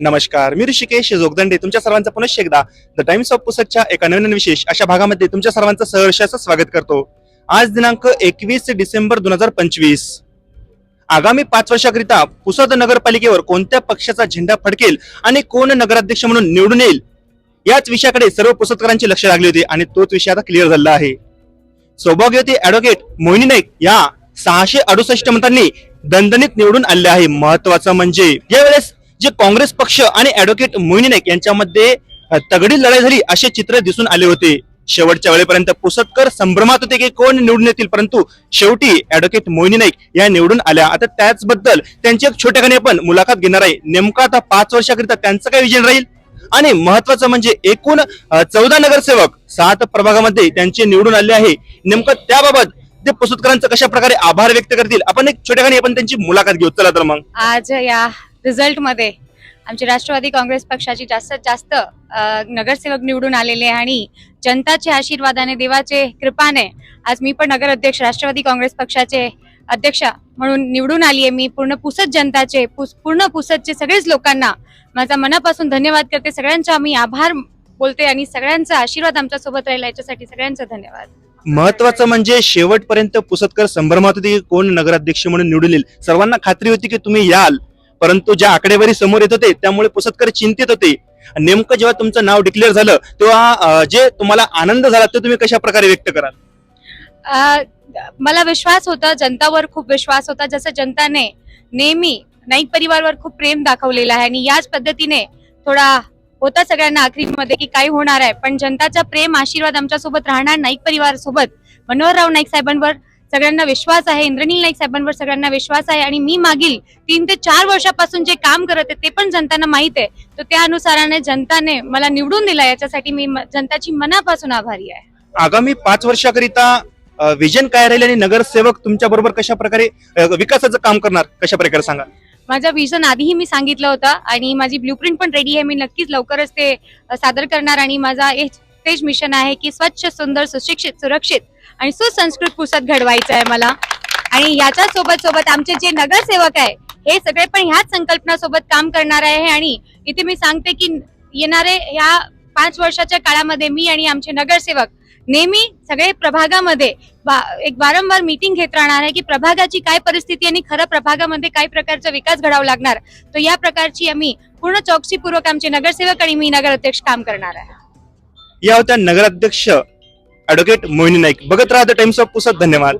नमस्कार. मी ऋषिकेश जोगदंडे. तुमच्या सर्वांचं पुनश्च एकदा द टाइम्स ऑफ पुसदच्या एका नवीन विशेष अशा भागामध्ये तुमच्या सर्वांचं सहर्षाचं स्वागत करतो. आज दिनांक एकवीस डिसेंबर दोन हजार पंचवीस. आगामी पाच वर्षाकरिता पुसद नगरपालिकेवर कोणत्या पक्षाचा झेंडा फडकेल आणि कोण नगराध्यक्ष म्हणून निवडून येईल? याच विषयाकडे सर्व पुसदकरांचे लक्ष लागले होते आणि तोच विषय आता क्लिअर झाला आहे. सौभाग्यवती अॅडव्होकेट मोहिनी नाईक या सहाशे अडुसष्ट मतांनी दणदणीत निवडून आले आहे. महत्वाचं म्हणजे यावेळेस जे काँग्रेस पक्ष आणि ऍडव्होकेट मोहिनी नाईक यांच्यामध्ये तगडी लढाई झाली असे चित्र दिसून आले होते. शेवटच्या वेळेपर्यंत पुसटकर संभ्रमात होते की कोण निवडून येतील परंतु शेवटी ऍडव्होकेट मोहिनी नाईक या निवडून आल्या. आता त्याचबद्दल त्यांची एक छोट्याखानी आपण मुलाखत घेणार आहे. नेमका आता पाच वर्षाकरिता त्यांचं काय विजन राहील? आणि महत्वाचं म्हणजे एकूण चौदा नगरसेवक सात प्रभागामध्ये त्यांचे निवडून आले आहे. नेमकं त्याबाबत ते पुसदकरांचं कशा प्रकारे आभार व्यक्त करतील? आपण एक छोट्याखानी आपण त्यांची मुलाखत घेऊ. चला तर मग. आज या रिझल्टमध्ये आमची आमचे राष्ट्रवादी काँग्रेस पक्षाची जास्तीत जास्त नगरसेवक निवडून आलेले आणि जनताच्या आशीर्वादाने देवाचे कृपाने आज मी पण नगर अध्यक्ष राष्ट्रवादी काँग्रेस पक्षाचे अध्यक्ष म्हणून निवडून आली आहे. मी पूर्ण पुसत जनताचे पुस- पूर्ण पुसतचे सगळेच लोकांना माझा मनापासून धन्यवाद करते. सगळ्यांचा मी आभार बोलते आणि सगळ्यांचा आशीर्वाद आमच्यासोबत राहिला. याच्यासाठी सगळ्यांचा धन्यवाद. महत्वाचं म्हणजे शेवटपर्यंत पुसतकर संभ्रमात होते की कोण नगराध्यक्ष म्हणून निवडून येईल? सर्वांना खात्री होती की तुम्ही याल. परंतु ज्या आकडेवारी समोर येत होते त्यामुळे पुसतकर चिंतित होते. नेमकं जेव्हा तुमचं नाव डिक्लेअर झालं तेव्हा जे तुम्हाला आनंद झाला ते तुम्ही कशा प्रकारे व्यक्त कराल? मला विश्वास होता जनतावर खूप विश्वास होता जसं जनताने नेहमी नाईक परिवारवर खूप प्रेम दाखवलेला आहे. आणि याच पद्धतीने थोडा होता सगळ्यांना आखरीमध्ये की काय होणार आहे. पण जनताचा प्रेम आशीर्वाद आमच्यासोबत राहणार नाईक परिवार सोबत मनोहरराव नाईक साहेबांवर सगळ्यांना विश्वास आहे. इंद्रनील नाईक साहेबांवर सगळ्यांना विश्वास आहे आणि मी मागील तीन ते चार वर्षापासून जे काम करत आहे ते पण जनतांना माहीत आहे. तर त्या अनुसाराने जनताने मला निवडून दिला याच्यासाठी मी जनताची मनापासून आभारी आहे. आगामी पाच वर्षाकरिता विजन काय राहील आणि नगरसेवक तुमच्या बरोबर कशा प्रकारे विकासाचं काम करणार कशा प्रकारे सांगा? माझं विजन आधीही मी सांगितलं होतं आणि माझी ब्ल्यूप्रिंट पण रेडी आहे. मी नक्कीच लवकरच ते सादर करणार आणि माझा एक तेच मिशन आहे की स्वच्छ सुंदर सुशिक्षित सुरक्षित आणि सुसंस्कृत पुसत घडवायचं आहे मला. आणि याच्या सोबत सोबत आमचे जे नगरसेवक आहे हे सगळे पण ह्याच संकल्पना सोबत काम करणार आहे. आणि इथे मी सांगते की येणारे ह्या पाच वर्षाच्या काळामध्ये मी आणि आमचे नगरसेवक नेहमी सगळे प्रभागामध्ये एक वारंवार मीटिंग घेत राहणार आहे की प्रभागाची काय परिस्थिती आणि खरं प्रभागामध्ये काय प्रकारचा विकास घडावा लागणार. तर या प्रकारची आम्ही पूर्ण चौकशीपूर्वक आमचे नगरसेवक आणि मी नगर अध्यक्ष काम करणार आहे. या होत्या नगराध्यक्ष ऍडव्होकेट मोहिनी नाईक. बघत राहा द टाइम्स ऑफ पुसद धन्यवाद.